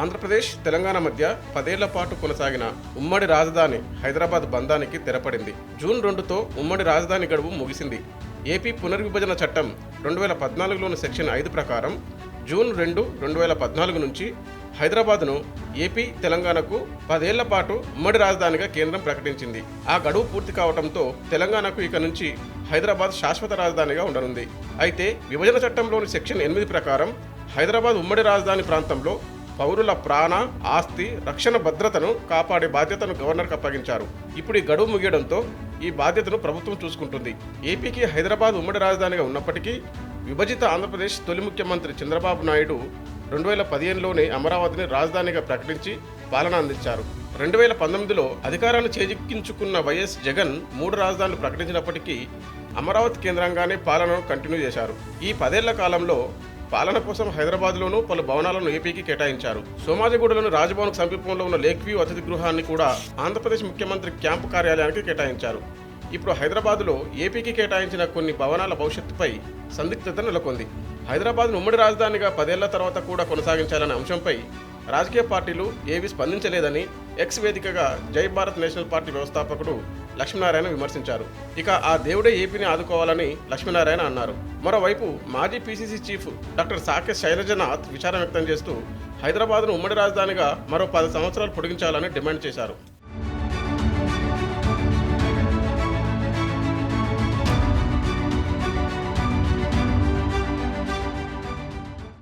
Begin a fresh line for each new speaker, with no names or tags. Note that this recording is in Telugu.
ఆంధ్రప్రదేశ్ తెలంగాణ మధ్య పదేళ్ళ పాటు కొనసాగిన ఉమ్మడి రాజధాని హైదరాబాద్ బంధానికి తెరపడింది. జూన్ రెండుతో ఉమ్మడి రాజధాని గడువు ముగిసింది. ఏపీ పునర్విభజన చట్టం రెండు వేల పద్నాలుగులోని సెక్షన్ ఐదు ప్రకారం జూన్ రెండు రెండు వేల పద్నాలుగు నుంచి హైదరాబాద్ను ఏపీ తెలంగాణకు పదేళ్ళ పాటు ఉమ్మడి రాజధానిగా కేంద్రం ప్రకటించింది. ఆ గడువు పూర్తి కావడంతో తెలంగాణకు ఇక నుంచి హైదరాబాద్ శాశ్వత రాజధానిగా ఉండనుంది. అయితే విభజన చట్టంలోని సెక్షన్ ఎనిమిది ప్రకారం హైదరాబాద్ ఉమ్మడి రాజధాని ప్రాంతంలో పౌరుల ప్రాణ ఆస్తి రక్షణ భద్రతను కాపాడే బాధ్యతను గవర్నర్కి అప్పగించారు. ఇప్పుడు ఈ గడువు ముగియడంతో ఈ బాధ్యతను ప్రభుత్వం చూసుకుంటుంది. ఏపీకి హైదరాబాద్ ఉమ్మడి రాజధానిగా ఉన్నప్పటికీ విభజిత ఆంధ్రప్రదేశ్ తొలి ముఖ్యమంత్రి చంద్రబాబు నాయుడు రెండు వేల పదిహేనులోనే అమరావతిని రాజధానిగా ప్రకటించి పాలన అందించారు. రెండు వేల పంతొమ్మిదిలో అధికారాన్ని చేజిక్కించుకున్న వైఎస్ జగన్ మూడు రాజధానులు ప్రకటించినప్పటికీ అమరావతి కేంద్రంగానే పాలనను కంటిన్యూ చేశారు. ఈ పదేళ్ళ కాలంలో పాలన కోసం హైదరాబాద్లోనూ పలు భవనాలను ఏపీకి కేటాయించారు. సోమాజిగూడలోని రాజభవన్ సమీపంలో ఉన్న లేక్ వ్యూ అతిథి గృహాన్ని కూడా ఆంధ్రప్రదేశ్ ముఖ్యమంత్రి క్యాంపు కార్యాలయానికి కేటాయించారు. ఇప్పుడు హైదరాబాద్లో ఏపీకి కేటాయించిన కొన్ని భవనాల భవిష్యత్తుపై సందిగ్ధత నెలకొంది. హైదరాబాద్ను ఉమ్మడి రాజధానిగా పదేళ్ళ తర్వాత కూడా కొనసాగించాలనే అంశంపై రాజకీయ పార్టీలు ఏవి స్పందించలేదని ఎక్స్ వేదికగా జై భారత్ నేషనల్ పార్టీ వ్యవస్థాపకుడు లక్ష్మీనారాయణ విమర్శించారు. ఇక ఆ దేవుడే ఏపీని ఆదుకోవాలని లక్ష్మీనారాయణ అన్నారు. మరోవైపు మాజీ PCC chief doctor Sake Sailajanath విచారం వ్యక్తం చేస్తూ హైదరాబాద్ను ఉమ్మడి రాజధానిగా మరో పది సంవత్సరాలు పొడిగించాలని డిమాండ్ చేశారు.